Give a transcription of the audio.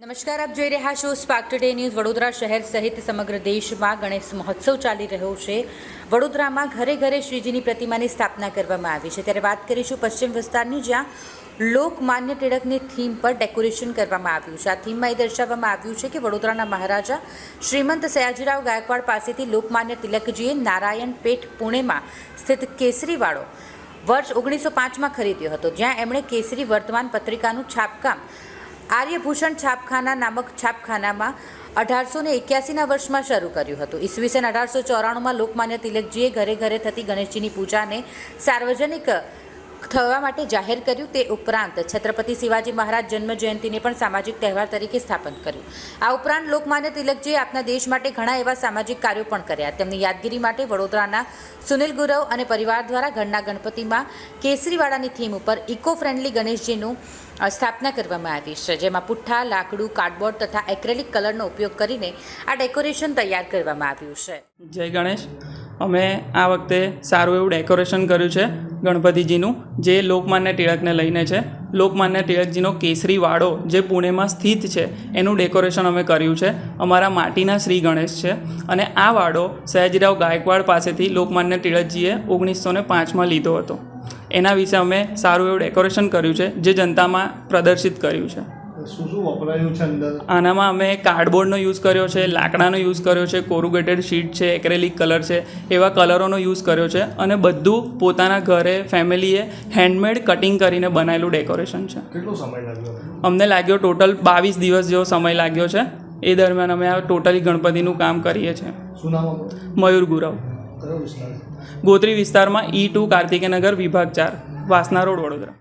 નમસ્કાર, આપ જોઈ રહ્યા છો સ્પાર્ક ટુડે ન્યૂઝ વડોદરા શહેર સહિત સમગ્ર દેશમાં ગણેશ મહોત્સવ ચાલી રહ્યો છે. વડોદરામાં ઘરે ઘરે શ્રીજીની પ્રતિમાની સ્થાપના કરવામાં આવી છે. ત્યારે વાત કરીશું પશ્ચિમ વિસ્તારની, જ્યાં લોકમાન્ય ટિળકની થીમ પર ડેકોરેશન કરવામાં આવ્યું છે. આ થીમમાં એ દર્શાવવામાં આવ્યું છે કે વડોદરાના મહારાજા શ્રીમંત સયાજીરાવ ગાયકવાડ પાસેથી લોકમાન્ય તિલકજીએ નારાયણ પેઠ પુણેમાં સ્થિત કેસરીવાળો વર્ષ ઓગણીસો પાંચમાં ખરીદ્યો હતો, જ્યાં એમણે કેસરી વર્તમાન પત્રિકાનું છાપકામ આર્યભૂષણ છાપખાના નામક છાપખાનામાં અઢારસો ને એક્યાસીના વર્ષમાં શરૂ કર્યું હતું. ઈસવીસન અઢારસો ચોરાણુંમાં લોકમાન્ય તિલકજીએ ઘરે ઘરે થતી ગણેશજીની પૂજાને સાર્વજનિક થવા માટે જાહેર કર્યું તે ઉપરાંત છત્રપતિ શિવાજી મહારાજ જન્મ જયંતિને પણ સામાજિક તહેવાર તરીકે સ્થાપન કર્યું. આ ઉપરાંત લોકમાન્ય તિલકજીએ આપના દેશ માટે ઘણા એવા સામાજિક કાર્યો પણ કર્યા. તેમની યાદગીરી માટે વડોદરાના સુનિલ ગુરવ અને પરિવાર દ્વારા ઘરના ગણપતિમાં કેસરીવાડાની થીમ ઉપર ઇકો ફ્રેન્ડલી ગણેશજીનું સ્થાપના કરવામાં આવી છે. જેમાં પુઠ્ઠા, લાકડું, કાર્ડબોર્ડ તથા એક્રેલિક કલરનો ઉપયોગ કરીને આ ડેકોરેશન તૈયાર કરવામાં આવ્યું છે. જય ગણેશ. અમે આ વખતે સારું એવું ડેકોરેશન કર્યું છે ગણપતિજીનું, જે લોકમાન્ય ટિળકને લઈને છે. લોકમાન્ય ટિળકજીનો કેસરી વાડો જે પુણેમાં સ્થિત છે, એનું ડેકોરેશન અમે કર્યું છે. અમારા માટીના શ્રી ગણેશ છે. અને આ વાડો સયાજીરાવ ગાયકવાડ પાસેથી લોકમાન્ય ટિળકજીએ ઓગણીસો ને પાંચમાં લીધો હતો. એના વિશે અમે સારું એવું ડેકોરેશન કર્યું છે, જે જનતામાં પ્રદર્શિત કર્યું છે. શું શું વપરાયું છે અંદર? આનામાં અમે કાર્ડબોર્ડનો યુઝ કર્યો છે લાકડાનો યુઝ કર્યો છે કોરુગેટેડ શીટ છે એક્રેલિક કલર છે એવા કલરોનો યુઝ કર્યો છે અને બધું પોતાના ઘરે ફેમિલીએ હેન્ડમેડ કટિંગ કરીને બનાવેલું ડેકોરેશન છે. કેટલો સમય લાગ્યો? અમને લાગ્યો ટોટલ બાવીસ દિવસ જેવો સમય લાગ્યો છે. એ દરમિયાન અમે આ ટોટલી ગણપતિનું કામ કરીએ છીએ. શું નામ મયુર ગુરવ. ગોત્રી વિસ્તારમાં ઈ ટુ કાર્તિકેયનગર વિભાગ ચાર વાસના રોડ વડોદરા.